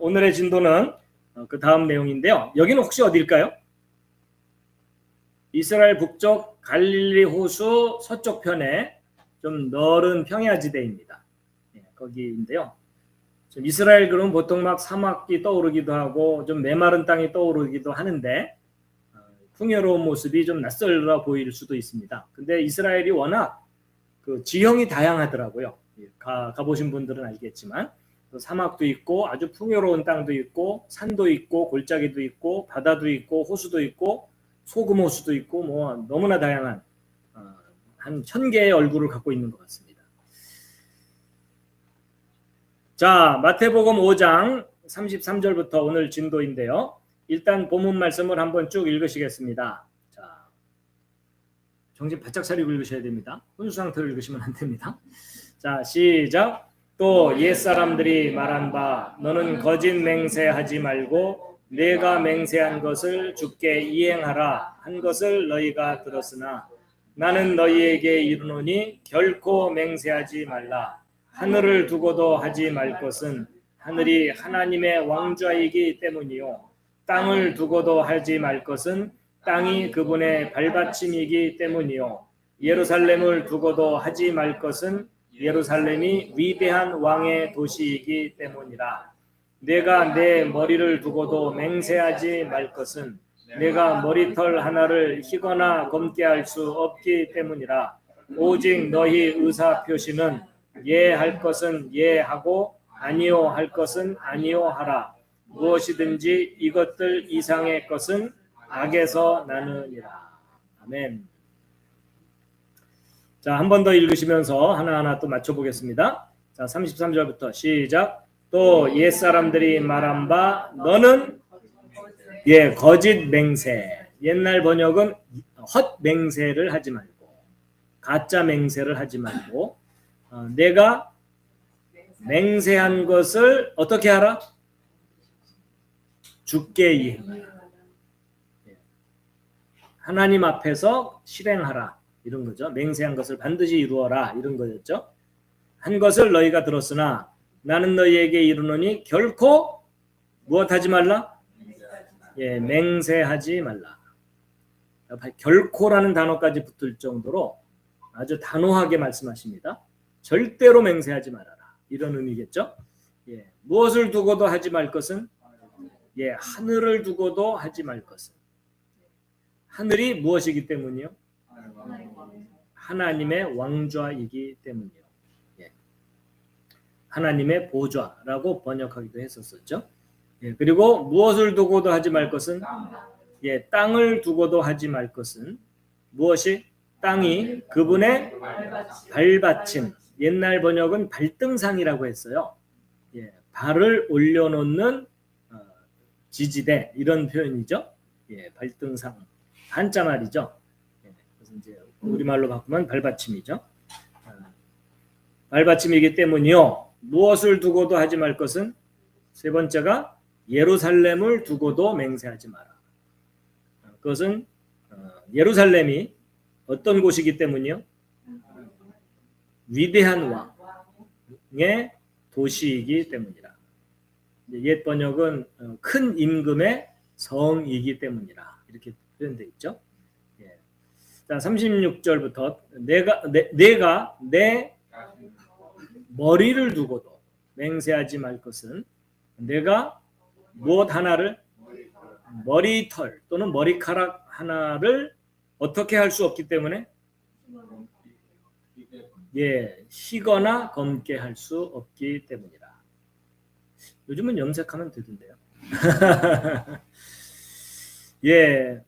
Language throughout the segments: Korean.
오늘의 진도는 어, 그 다음 내용인데요. 여기는 혹시 어디일까요? 이스라엘 북쪽 갈릴리 호수 서쪽 편에 좀 넓은 평야 지대입니다. 예, 거기인데요. 좀 이스라엘 그러면 보통 막 사막이 떠오르기도 하고 좀 메마른 땅이 떠오르기도 하는데 어, 풍요로운 모습이 좀 낯설어 보일 수도 있습니다. 근데 이스라엘이 워낙 그 지형이 다양하더라고요. 예, 가, 가보신 분들은 알겠지만 또 사막도 있고 아주 풍요로운 땅도 있고 산도 있고 골짜기도 있고 바다도 있고 호수도 있고 소금 호수도 있고 뭐 너무나 다양한 어, 한천 개의 얼굴을 갖고 있는 것 같습니다. 자 마태복음 5장 33절부터 오늘 진도인데요. 일단 본문 말씀을 한번 쭉 읽으시겠습니다. 자 정신 바짝 차리고 읽으셔야 됩니다. 혼수 상태로 읽으시면 안 됩니다. 자 시작. 또 옛사람들이 말한 바 너는 거짓 맹세하지 말고 내가 맹세한 것을 주께 이행하라. 한 것을 너희가 들었으나 나는 너희에게 이르노니 결코 맹세하지 말라. 하늘을 두고도 하지 말 것은 하늘이 하나님의 왕좌이기 때문이요. 땅을 두고도 하지 말 것은 땅이 그분의 발받침이기 때문이요. 예루살렘을 두고도 하지 말 것은 예루살렘이 위대한 왕의 도시이기 때문이라. 내가 내 머리를 두고도 맹세하지 말 것은 내가 머리털 하나를 희거나 검게 할 수 없기 때문이라. 오직 너희 의사 표시는 예할 것은 예 하고 아니요 할 것은 아니요 하라. 무엇이든지 이것들 이상의 것은 악에서 나느니라. 아멘. 자, 한 번 더 읽으시면서 하나하나 또 맞춰보겠습니다. 자, 33절부터 시작. 또 옛 사람들이 말한 바 너는 예, 거짓 맹세. 옛날 번역은 헛 맹세를 하지 말고 가짜 맹세를 하지 말고 어, 내가 맹세한 것을 어떻게 하라? 죽게 이행하라. 예. 하나님 앞에서 실행하라. 이런 거죠. 맹세한 것을 반드시 이루어라 이런 거였죠. 한 것을 너희가 들었으나 나는 너희에게 이르노니 결코 무엇하지 말라? 예, 맹세하지 말라. 결코라는 단어까지 붙을 정도로 아주 단호하게 말씀하십니다. 절대로 맹세하지 말아라. 이런 의미겠죠. 예, 무엇을 두고도 하지 말 것은 예, 하늘을 두고도 하지 말 것은 하늘이 무엇이기 때문이요? 하나님의 왕좌이기 때문이요. 예. 하나님의 보좌라고 번역하기도 했었었죠. 예. 그리고 무엇을 두고도 하지 말 것은 예, 땅을 두고도 하지 말 것은 무엇이 땅이 그분의 발받침. 옛날 번역은 발등상이라고 했어요. 예, 발을 올려놓는 어, 지지대 이런 표현이죠. 예, 발등상 한자 말이죠. 예, 그래서 이제 우리말로 바꾸면 발받침이죠. 어, 발받침이기 때문이요. 무엇을 두고도 하지 말 것은 세 번째가 예루살렘을 두고도 맹세하지 마라. 어, 그것은 어, 예루살렘이 어떤 곳이기 때문이요? 위대한 왕의 도시이기 때문이라. 옛 번역은 큰 임금의 성이기 때문이라 이렇게 표현되어 있죠. 자, 36절부터 내가 내, 내가 내 머리를 두고도 맹세하지 말 것은 내가 무엇 하나를 머리털 또는 머리카락 하나를 어떻게 할 수 없기 때문에 예, 희거나 검게 할 수 없기 때문이라. 요즘은 염색하면 되던데요. 예,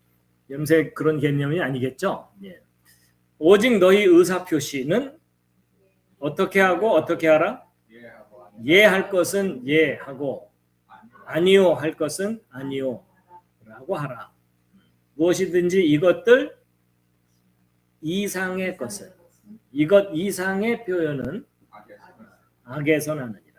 염색 그런 개념이 아니겠죠. 예. 오직 너희 의사 표시는 어떻게 하고 어떻게 하라? 예 할 것은 예 하고 아니요 할 것은 아니요 라고 하라. 무엇이든지 이것들 이상의 것을 이것 이상의 표현은 악에서 나느니라.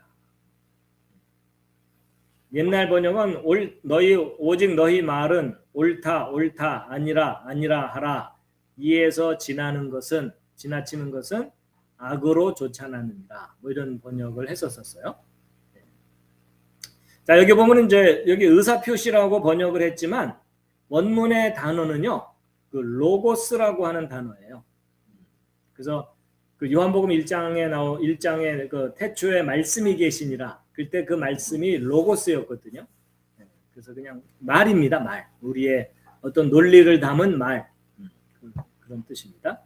옛날 번역은 올 너희 오직 너희 말은 옳다 옳다 아니라 아니라 하라 이에서 지나는 것은 지나치는 것은 악으로 쫓아나는다 뭐 이런 번역을 했었었어요. 자 여기 보면 이제 여기 의사 표시라고 번역을 했지만 원문의 단어는요 그 로고스라고 하는 단어예요. 그래서 그 요한복음 1장에 나오 1장에 그 태초에 말씀이 계시니라 그때 그 말씀이 로고스였거든요. 네, 그래서 그냥 말입니다 말 우리의 어떤 논리를 담은 말 음, 그- 그런 뜻입니다.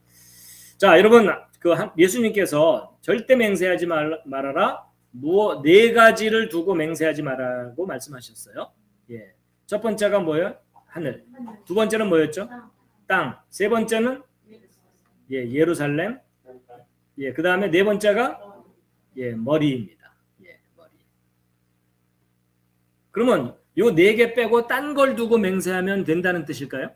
자 여러분 그 한- 예수님께서 절대 맹세하지 말, 말아라 무엇 네 가지를 두고 맹세하지 말라고 말씀하셨어요. 예. 첫 번째가 뭐예요? 하늘. 두 번째는 뭐였죠? 땅. 세 번째는 예, 예루살렘. 예, 그다음에 네 번째가 예, 머리입니다. 예, 머리. 그러면 요 네 개 빼고 딴 걸 두고 맹세하면 된다는 뜻일까요?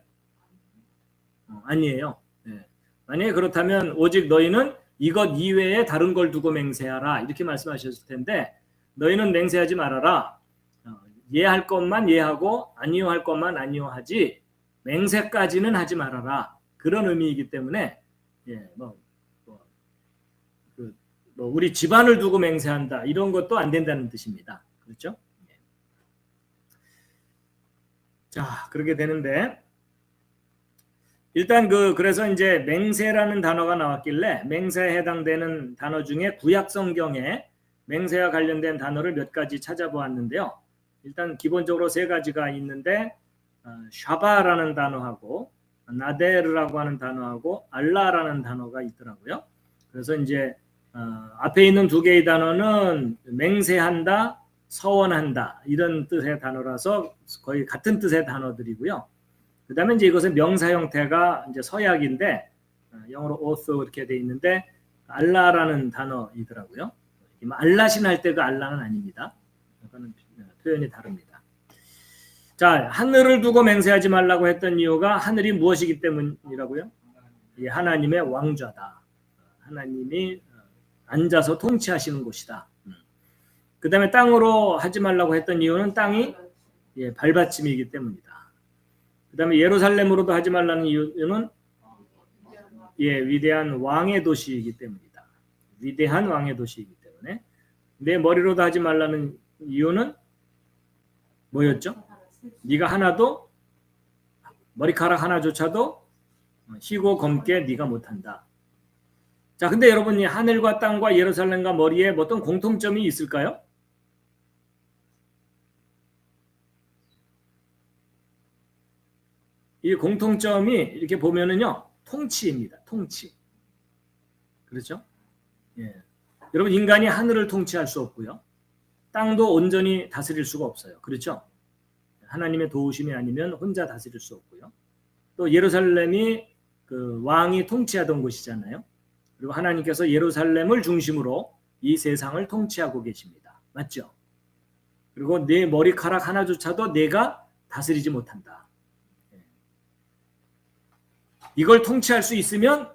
어, 아니에요. 예. 만약에 그렇다면 오직 너희는 이것 이외에 다른 걸 두고 맹세하라 이렇게 말씀하셨을 텐데 너희는 맹세하지 말아라. 어, 예할 것만 예하고 아니요 할 것만 아니요 하지 맹세까지는 하지 말아라. 그런 의미이기 때문에 예, 뭐, 뭐, 그, 뭐 우리 집안을 두고 맹세한다 이런 것도 안 된다는 뜻입니다. 그렇죠? 예. 자 그렇게 되는데 일단 그 그래서 이제 맹세라는 단어가 나왔길래 맹세에 해당되는 단어 중에 구약 성경에 맹세와 관련된 단어를 몇 가지 찾아보았는데요. 일단 기본적으로 세 가지가 있는데 어, 샤바라는 단어하고 나데르라고 하는 단어하고 알라라는 단어가 있더라고요. 그래서 이제 어, 앞에 있는 두 개의 단어는 맹세한다, 서원한다 이런 뜻의 단어라서 거의 같은 뜻의 단어들이고요. 그다음에 이제 이것은 명사 형태가 이제 서약인데 어, 영어로 author 이렇게 돼 있는데 알라라는 단어이더라고요. 뭐 알라신 할때그 알라는 아닙니다. 그거는 표현이 다릅니다. 자, 하늘을 두고 맹세하지 말라고 했던 이유가 하늘이 무엇이기 때문이라고요? 이 하나님의 왕좌다. 하나님이 어, 앉아서 통치하시는 곳이다. 그 다음에 땅으로 하지 말라고 했던 이유는 땅이 예, 발받침이기 때문이다. 그 다음에 예루살렘으로도 하지 말라는 이유는 예, 위대한 왕의 도시이기 때문이다. 위대한 왕의 도시이기 때문에 내 머리로도 하지 말라는 이유는 뭐였죠? 네가 하나도 머리카락 하나조차도 희고 검게 네가 못한다. 자, 근데 여러분 이 하늘과 땅과 예루살렘과 머리에 뭐 어떤 공통점이 있을까요? 이 공통점이 이렇게 보면은요 통치입니다. 통치. 그렇죠? 예. 여러분 인간이 하늘을 통치할 수 없고요. 땅도 온전히 다스릴 수가 없어요. 그렇죠? 하나님의 도우심이 아니면 혼자 다스릴 수 없고요. 또 예루살렘이 그 왕이 통치하던 곳이잖아요. 그리고 하나님께서 예루살렘을 중심으로 이 세상을 통치하고 계십니다. 맞죠? 그리고 내 머리카락 하나조차도 내가 다스리지 못한다. 예. 이걸 통치할 수 있으면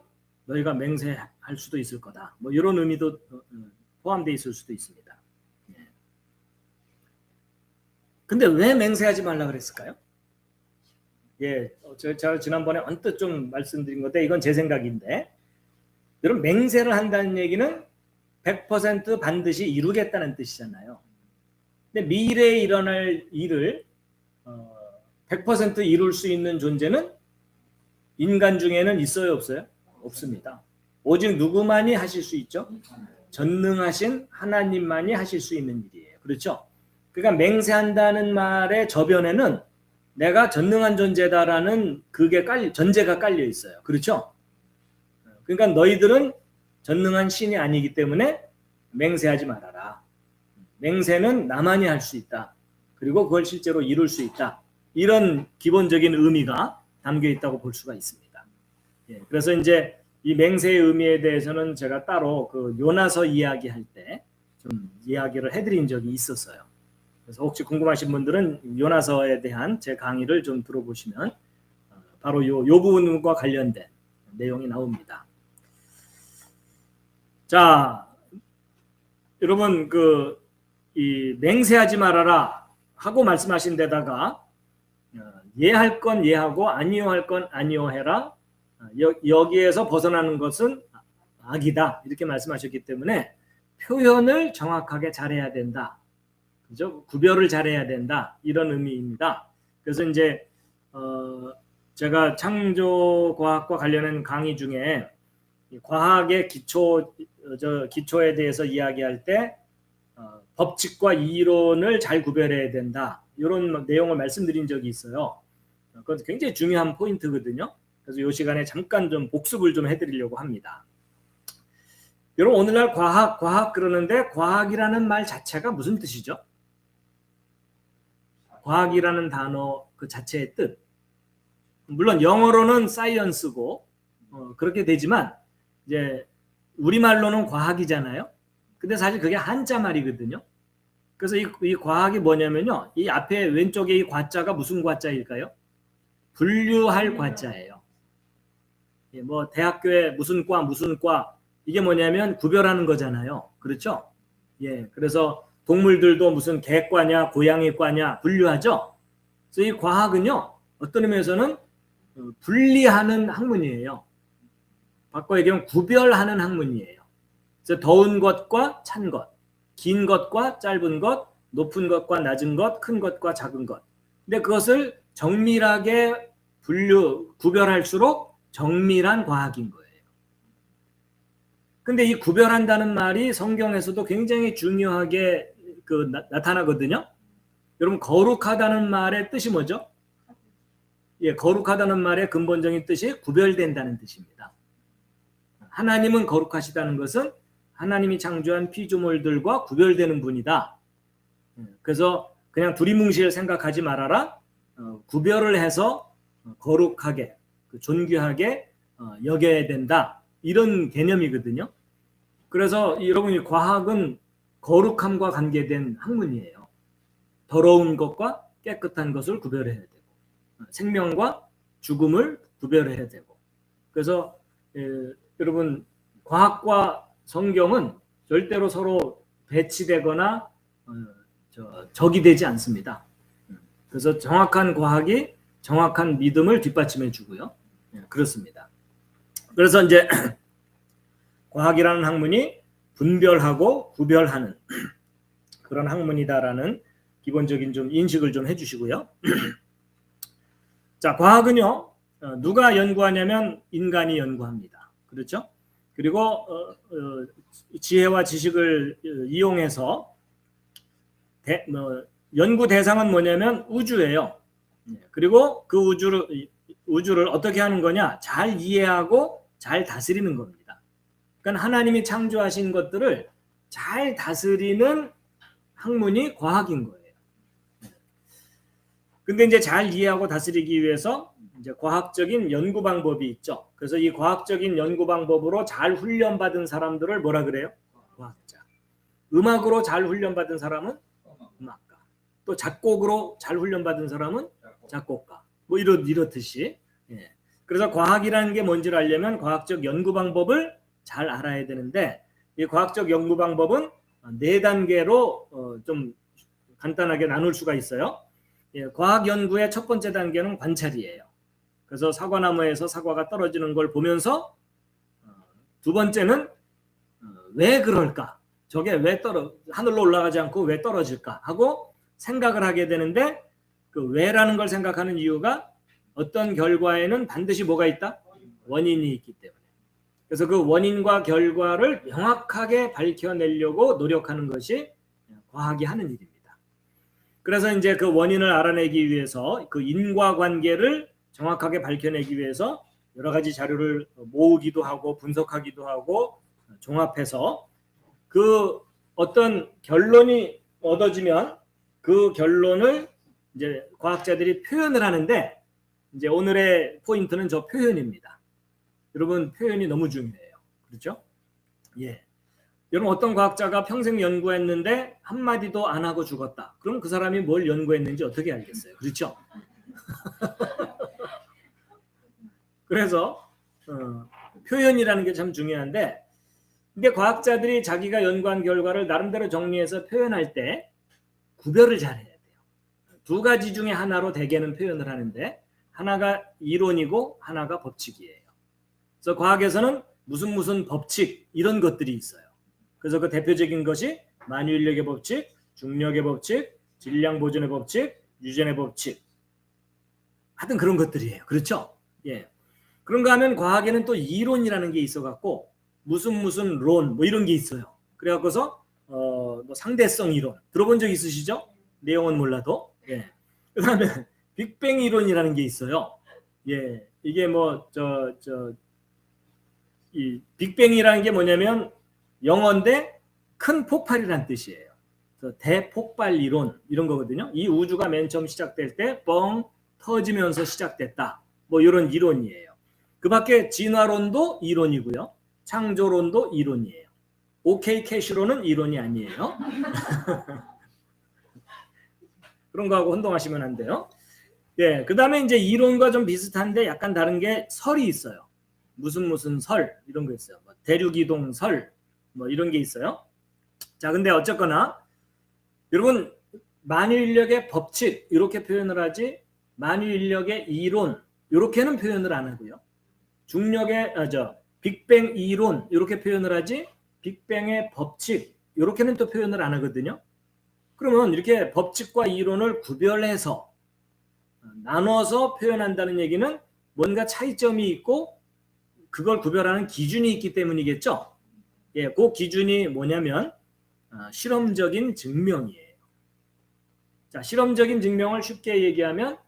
너희가 맹세할 수도 있을 거다. 뭐 이런 의미도 어, 어, 포함되어 있을 수도 있습니다. 예. 근데 왜 맹세하지 말라 그랬을까요? 예, 어, 저- 제가 지난번에 언뜻 좀 말씀드린 건데 이건 제 생각인데 여러분 맹세를 한다는 얘기는 100% 반드시 이루겠다는 뜻이잖아요. 근데 미래에 일어날 일을 어, 100% 이룰 수 있는 존재는 인간 중에는 있어요, 없어요? 없습니다. 오직 누구만이 하실 수 있죠? 전능하신 하나님만이 하실 수 있는 일이에요. 그렇죠? 그러니까 맹세한다는 말의 저변에는 내가 전능한 존재다라는 그게 깔 전제가 깔려 있어요. 그렇죠? 그러니까 너희들은 전능한 신이 아니기 때문에 맹세하지 말아라. 맹세는 나만이 할 수 있다. 그리고 그걸 실제로 이룰 수 있다. 이런 기본적인 의미가 담겨 있다고 볼 수가 있습니다. 예, 그래서 이제 이 맹세의 의미에 대해서는 제가 따로 그 요나서 이야기할 때 좀 이야기를 해드린 적이 있었어요. 그래서 혹시 궁금하신 분들은 요나서에 대한 제 강의를 좀 들어보시면 어, 바로 요, 요 부분과 관련된 내용이 나옵니다. 자, 여러분 그 이 맹세하지 말아라 하고 말씀하신 데다가 어, 예할 건 예하고 아니요 할 건 아니요 해라. 어, 여, 여기에서 벗어나는 것은 악이다 이렇게 말씀하셨기 때문에 표현을 정확하게 잘해야 된다. 그죠? 구별을 잘해야 된다 이런 의미입니다. 그래서 이제 어, 제가 창조과학과 관련한 강의 중에 이 과학의 기초 어, 저 기초에 대해서 이야기할 때 어, 법칙과 이론을 잘 구별해야 된다 이런 내용을 말씀드린 적이 있어요. 그건 굉장히 중요한 포인트거든요. 그래서 이 시간에 잠깐 좀 복습을 좀 해드리려고 합니다. 여러분 오늘날 과학 과학 그러는데 과학이라는 말 자체가 무슨 뜻이죠? 과학이라는 단어 그 자체의 뜻. 물론 영어로는 사이언스고 어, 그렇게 되지만 이제 우리말로는 과학이잖아요. 근데 사실 그게 한자 말이거든요. 그래서 이, 이 과학이 뭐냐면요. 이 앞에 왼쪽에 이 과자가 무슨 과자일까요? 분류할 과자예요. 예, 뭐 대학교에 무슨 과 무슨 과 이게 뭐냐면 구별하는 거잖아요. 그렇죠? 예. 그래서 동물들도 무슨 개과냐 고양이과냐 분류하죠. 그래서 이 과학은요. 어떤 의미에서는 어, 분리하는 학문이에요. 바꿔 얘기하면 구별하는 학문이에요. 그래서 더운 것과 찬 것, 긴 것과 짧은 것, 높은 것과 낮은 것, 큰 것과 작은 것. 근데 그것을 정밀하게 분류 구별할수록 정밀한 과학인 거예요. 근데 이 구별한다는 말이 성경에서도 굉장히 중요하게 그 나, 타나거든요 여러분 거룩하다는 말의 뜻이 뭐죠? 예, 거룩하다는 말의 근본적인 뜻이 구별된다는 뜻입니다. 하나님은 거룩하시다는 것은 하나님이 창조한 피조물들과 구별되는 분이다. 예, 그래서 그냥 두리뭉실 생각하지 말아라. 어, 구별을 해서 거룩하게, 그 존귀하게 어, 여겨야 된다. 이런 개념이거든요. 그래서 여러분이 과학은 거룩함과 관계된 학문이에요. 더러운 것과 깨끗한 것을 구별해야 되고 생명과 죽음을 구별해야 되고 그래서 에, 여러분 과학과 성경은 절대로 서로 배치되거나 어, 저, 적이 되지 않습니다. 그래서 정확한 과학이 정확한 믿음을 뒷받침해 주고요. 예, 그렇습니다. 그래서 이제 과학이라는 학문이 분별하고 구별하는 그런 학문이다라는 기본적인 좀 인식을 좀 해주시고요. 자, 과학은요 어, 누가 연구하냐면 인간이 연구합니다. 그렇죠? 그리고 어, 어, 지혜와 지식을 어, 이용해서 대, 뭐, 연구 대상은 뭐냐면 우주예요. 예, 그리고 그 우주를 우주를 어떻게 하는 거냐? 잘 이해하고 잘 다스리는 겁니다. 그러니까 하나님이 창조하신 것들을 잘 다스리는 학문이 과학인 거예요. 근데 이제 잘 이해하고 다스리기 위해서 이제 과학적인 연구 방법이 있죠. 그래서 이 과학적인 연구 방법으로 잘 훈련받은 사람들을 뭐라 그래요? 과학자. 음악으로 잘 훈련받은 사람은. 또 작곡으로 잘 훈련받은 사람은 작곡가. 뭐 이렇 이렇듯이. 예. 그래서 과학이라는 게 뭔지를 알려면 과학적 연구 방법을 잘 알아야 되는데 이 과학적 연구 방법은 네 단계로 어, 좀 간단하게 나눌 수가 있어요. 예, 과학 연구의 첫 번째 단계는 관찰이에요. 그래서 사과나무에서 사과가 떨어지는 걸 보면서 어, 두 번째는 어, 왜 그럴까? 저게 왜 떨어 하늘로 올라가지 않고 왜 떨어질까? 하고 생각을 하게 되는데 그 왜라는 걸 생각하는 이유가 어떤 결과에는 반드시 뭐가 있다? 원인이 있기 때문에. 그래서 그 원인과 결과를 명확하게 밝혀내려고 노력하는 것이 과학이 하는 일입니다. 그래서 이제 그 원인을 알아내기 위해서 그 인과관계를 정확하게 밝혀내기 위해서 여러 가지 자료를 모으기도 하고 분석하기도 하고 종합해서 그 어떤 결론이 얻어지면 그 결론을 이제 과학자들이 표현을 하는데 이제 오늘의 포인트는 저 표현입니다. 여러분 표현이 너무 중요해요. 그렇죠? 예. 여러분 어떤 과학자가 평생 연구했는데 한 마디도 안 하고 죽었다. 그럼 그 사람이 뭘 연구했는지 어떻게 알겠어요? 그렇죠? 그래서 어, 표현이라는 게 참 중요한데 근데 과학자들이 자기가 연구한 결과를 나름대로 정리해서 표현할 때 구별을 잘 해야 돼요. 두 가지 중에 하나로 대개는 표현을 하는데 하나가 이론이고 하나가 법칙이에요. 그래서 과학에서는 무슨 무슨 법칙 이런 것들이 있어요. 그래서 그 대표적인 것이 만유인력의 법칙, 중력의 법칙, 질량 보존의 법칙, 유전의 법칙. 하여튼 그런 것들이에요. 그렇죠? 예. 그런가 하면 과학에는 또 이론이라는 게 있어 갖고 무슨 무슨 론 뭐 이런 게 있어요. 그래 갖고서 어, 뭐 상대성 이론 들어본 적 있으시죠? 내용은 몰라도. 예. 그다음에 빅뱅 이론이라는 게 있어요. 예. 이게 뭐 저 저 이 빅뱅이라는 게 뭐냐면 영어인데 큰 폭발이란 뜻이에요. 대폭발 이론 이런 거거든요. 이 우주가 맨 처음 시작될 때 뻥 터지면서 시작됐다. 뭐 이런 이론이에요. 그 밖에 진화론도 이론이고요. 창조론도 이론이에요. 오케이 캐시로는 이론이 아니에요. 그런 거하고 혼동하시면 안 돼요. 예, 그 다음에 이제 이론과 좀 비슷한데 약간 다른 게 설이 있어요. 무슨 무슨 설 이런 거 있어요. 뭐 대륙이동 설 뭐 이런 게 있어요. 자, 근데 어쨌거나 여러분 만유인력의 법칙 이렇게 표현을 하지 만유인력의 이론 이렇게는 표현을 안 하고요. 중력의 아, 저 빅뱅 이론 이렇게 표현을 하지 빅뱅의 법칙 이렇게는 또 표현을 안 하거든요. 그러면 이렇게 법칙과 이론을 구별해서 나눠서 표현한다는 얘기는 뭔가 차이점이 있고 그걸 구별하는 기준이 있기 때문이겠죠. 예, 그 기준이 뭐냐면 아, 실험적인 증명이에요. 자, 실험적인 증명을 쉽게 얘기하면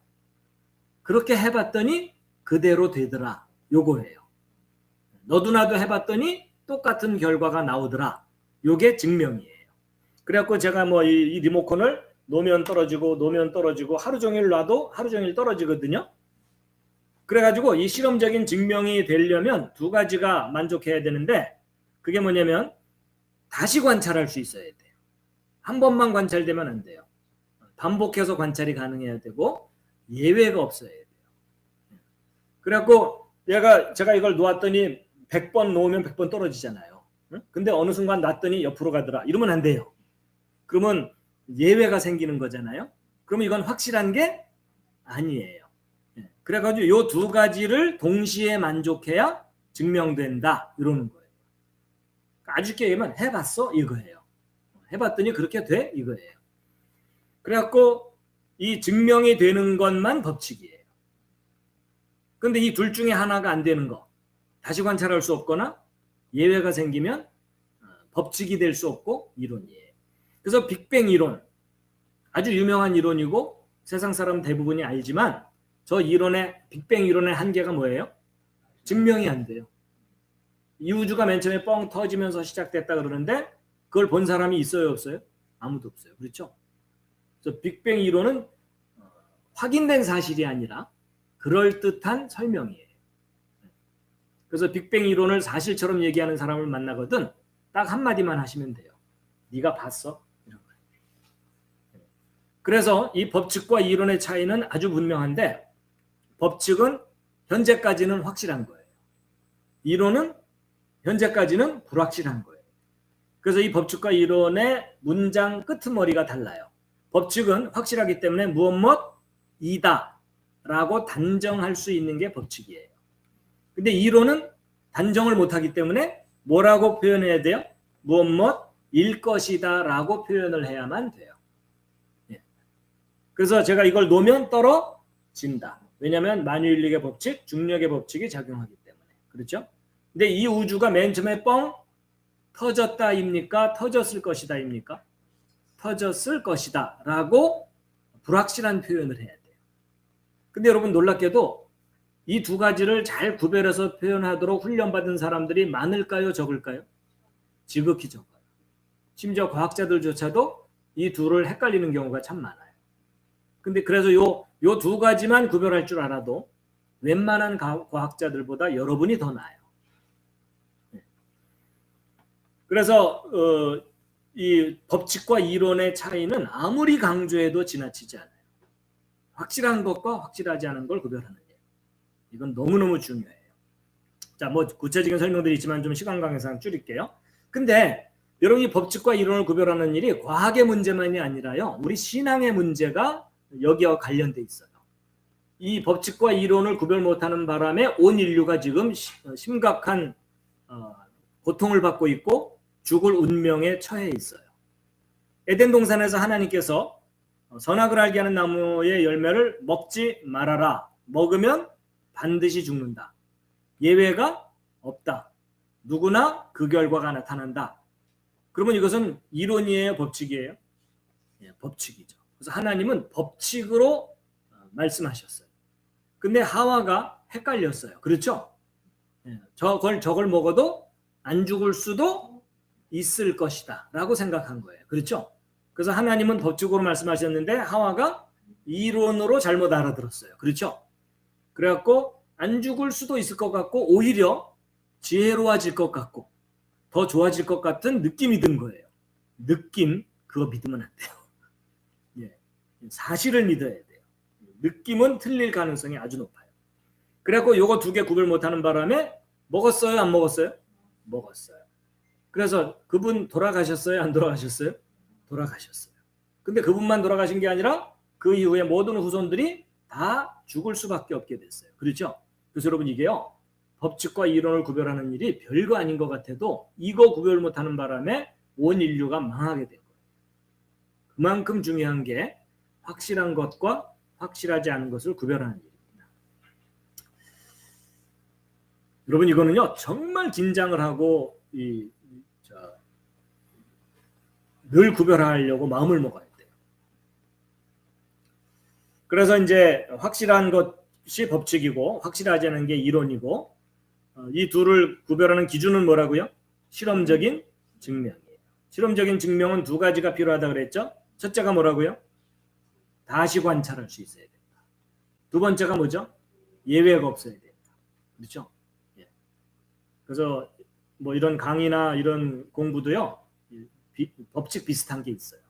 그렇게 해봤더니 그대로 되더라. 요거예요. 너도 나도 해봤더니 똑같은 결과가 나오더라. 요게 증명이에요. 그래갖고 제가 뭐 이 리모컨을 놓으면 떨어지고 놓으면 떨어지고 하루 종일 놔도 하루 종일 떨어지거든요. 그래가지고 이 실험적인 증명이 되려면 두 가지가 만족해야 되는데 그게 뭐냐면 다시 관찰할 수 있어야 돼요. 한 번만 관찰되면 안 돼요. 반복해서 관찰이 가능해야 되고 예외가 없어야 돼요. 그래갖고 얘가 제가 이걸 놓았더니 100번 놓으면 100번 떨어지잖아요. 응? 근데 어느 순간 놨더니 옆으로 가더라. 이러면 안 돼요. 그러면 예외가 생기는 거잖아요. 그러면 이건 확실한 게 아니에요. 예. 그래가지고 요 두 가지를 동시에 만족해야 증명된다. 이러는 거예요. 아주 쉽게 얘기하면 해봤어? 이거예요. 해봤더니 그렇게 돼? 이거예요. 그래갖고 이 증명이 되는 것만 법칙이에요. 근데 이 둘 중에 하나가 안 되는 거, 다시 관찰할 수 없거나 예외가 생기면 어, 법칙이 될 수 없고 이론이에요. 그래서 빅뱅 이론 아주 유명한 이론이고 세상 사람 대부분이 알지만 저 이론의 빅뱅 이론의 한계가 뭐예요? 증명이 안 돼요. 이 우주가 맨 처음에 뻥 터지면서 시작됐다 그러는데 그걸 본 사람이 있어요 없어요? 아무도 없어요. 그렇죠? 그래서 빅뱅 이론은 어, 확인된 사실이 아니라 그럴듯한 설명이에요. 그래서 빅뱅 이론을 사실처럼 얘기하는 사람을 만나거든 딱 한마디만 하시면 돼요. 네가 봤어? 이런 거예요. 그래서 이 법칙과 이론의 차이는 아주 분명한데 법칙은 현재까지는 확실한 거예요. 이론은 현재까지는 불확실한 거예요. 그래서 이 법칙과 이론의 문장 끄트머리가 달라요. 법칙은 확실하기 때문에 무엇 무엇 이다 라고 단정할 수 있는 게 법칙이에요. 근데 이론은 단정을 못하기 때문에 뭐라고 표현해야 돼요? 무엇 무엇 일 것이다 라고 표현을 해야만 돼요. 예. 그래서 제가 이걸 놓으면 떨어진다. 왜냐하면 만유인력의 법칙, 중력의 법칙이 작용하기 때문에. 그렇죠? 근데 이 우주가 맨 처음에 뻥 터졌다입니까? 터졌을 것이다입니까? 터졌을 것이다 라고 불확실한 표현을 해야 돼요. 근데 여러분 놀랍게도 이 두 가지를 잘 구별해서 표현하도록 훈련받은 사람들이 많을까요? 적을까요? 지극히 적어요. 심지어 과학자들조차도 이 둘을 헷갈리는 경우가 참 많아요. 근데 그래서 요 요 두 가지만 구별할 줄 알아도 웬만한 과학자들보다 여러분이 더 나아요. 그래서 어, 이 법칙과 이론의 차이는 아무리 강조해도 지나치지 않아요. 확실한 것과 확실하지 않은 걸 구별하는 게 이건 너무너무 중요해요. 자, 뭐 구체적인 설명들이 있지만 좀 시간 관계상 줄일게요. 근데 여러분이 법칙과 이론을 구별하는 일이 과학의 문제만이 아니라요. 우리 신앙의 문제가 여기와 관련돼 있어요. 이 법칙과 이론을 구별 못하는 바람에 온 인류가 지금 심각한 어, 고통을 받고 있고 죽을 운명에 처해 있어요. 에덴 동산에서 하나님께서 선악을 알게 하는 나무의 열매를 먹지 말아라. 먹으면 반드시 죽는다. 예외가 없다. 누구나 그 결과가 나타난다. 그러면 이것은 이론이에요, 법칙이에요? 예, 법칙이죠. 그래서 하나님은 법칙으로 어, 말씀하셨어요. 근데 하와가 헷갈렸어요. 그렇죠? 예, 저걸 저걸 먹어도 안 죽을 수도 있을 것이다라고 생각한 거예요. 그렇죠? 그래서 하나님은 법칙으로 말씀하셨는데 하와가 이론으로 잘못 알아들었어요. 그렇죠? 그래갖고 안 죽을 수도 있을 것 같고 오히려 지혜로워질 것 같고 더 좋아질 것 같은 느낌이 든 거예요. 느낌 그거 믿으면 안 돼요. 예, 사실을 믿어야 돼요. 느낌은 틀릴 가능성이 아주 높아요. 그래갖고 요거 두 개 구별 못하는 바람에 먹었어요, 안 먹었어요? 먹었어요. 그래서 그분 돌아가셨어요, 안 돌아가셨어요? 돌아가셨어요. 근데 그분만 돌아가신 게 아니라 그 이후에 모든 후손들이 다 죽을 수밖에 없게 됐어요. 그렇죠? 그래서 여러분 이게요. 법칙과 이론을 구별하는 일이 별거 아닌 것 같아도 이거 구별 못하는 바람에 온 인류가 망하게 된 거예요. 그만큼 중요한 게 확실한 것과 확실하지 않은 것을 구별하는 일입니다. 여러분 이거는요 정말 긴장을 하고 이, 저, 늘 구별하려고 마음을 먹어야 돼요. 그래서 이제 확실한 것이 법칙이고 확실하지 않은 게 이론이고 어, 이 둘을 구별하는 기준은 뭐라고요? 실험적인 증명이에요. 실험적인 증명은 두 가지가 필요하다 그랬죠? 첫째가 뭐라고요? 다시 관찰할 수 있어야 된다. 두 번째가 뭐죠? 예외가 없어야 된다. 그렇죠? 예. 그래서 뭐 이런 강의나 이런 공부도요. 비, 법칙 비슷한 게 있어요.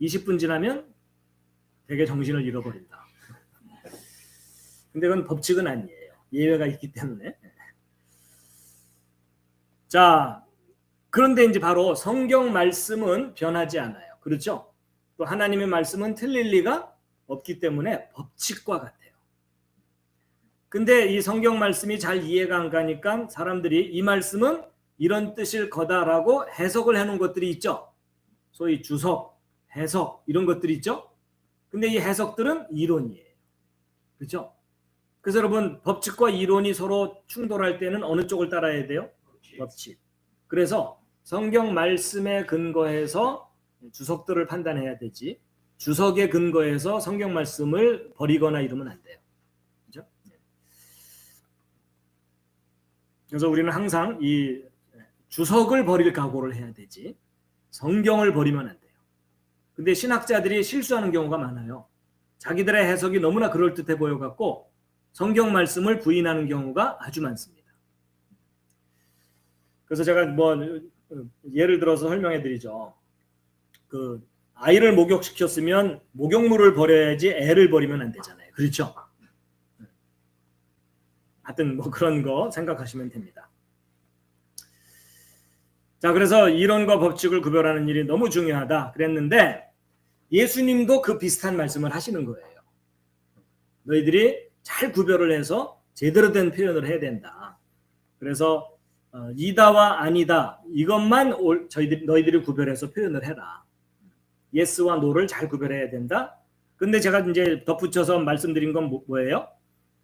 20분 지나면 되게 정신을 잃어버린다. 근데 그건 법칙은 아니에요. 예외가 있기 때문에. 자, 그런데 이제 바로 성경 말씀은 변하지 않아요. 그렇죠? 또 하나님의 말씀은 틀릴 리가 없기 때문에 법칙과 같아요. 근데 이 성경 말씀이 잘 이해가 안 가니까 사람들이 이 말씀은 이런 뜻일 거다라고 해석을 해놓은 것들이 있죠. 소위 주석, 해석 이런 것들이 있죠. 근데 이 해석들은 이론이에요. 그렇죠? 그래서 여러분 법칙과 이론이 서로 충돌할 때는 어느 쪽을 따라야 돼요? 법칙. 그래서 성경 말씀에 근거해서 주석들을 판단해야 되지. 주석에 근거해서 성경 말씀을 버리거나 이러면 안 돼요. 그죠? 그래서 우리는 항상 이 주석을 버릴 각오를 해야 되지. 성경을 버리면 안 돼요. 근데 신학자들이 실수하는 경우가 많아요. 자기들의 해석이 너무나 그럴듯해 보여 갖고 성경 말씀을 부인하는 경우가 아주 많습니다. 그래서 제가 뭐 예를 들어서 설명해 드리죠. 그 아이를 목욕시켰으면 목욕물을 버려야지 애를 버리면 안 되잖아요. 그렇죠? 하여튼 뭐 그런 거 생각하시면 됩니다. 자, 그래서 이론과 법칙을 구별하는 일이 너무 중요하다 그랬는데 예수님도 그 비슷한 말씀을 하시는 거예요. 너희들이 잘 구별을 해서 제대로 된 표현을 해야 된다. 그래서 어, 이다와 아니다 이것만 올, 저희들 너희들이 구별해서 표현을 해라. 예스와 노를 잘 구별해야 된다. 근데 제가 이제 덧붙여서 말씀드린 건 뭐, 뭐예요?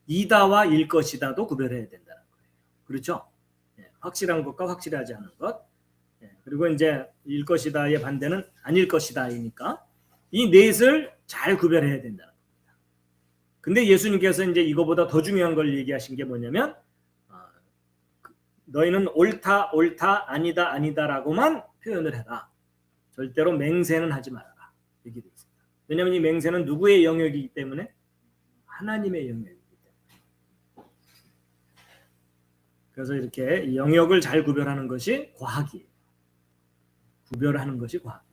이다와 일 것이다도 구별해야 된다는 거예요. 그렇죠? 예, 확실한 것과 확실하지 않은 것. 예, 그리고 이제 일 것이다의 반대는 아닐 것이다이니까 이 넷을 잘 구별해야 된다는 겁니다. 근데 예수님께서 이제 이거보다 더 중요한 걸 얘기하신 게 뭐냐면 너희는 옳다 옳다 아니다 아니다라고만 표현을 해라. 절대로 맹세는 하지 말아라. 얘기되어 있습니다. 왜냐하면 이 맹세는 누구의 영역이기 때문에 하나님의 영역이기 때문에. 그래서 이렇게 영역을 잘 구별하는 것이 과학이에요. 구별하는 것이 과학.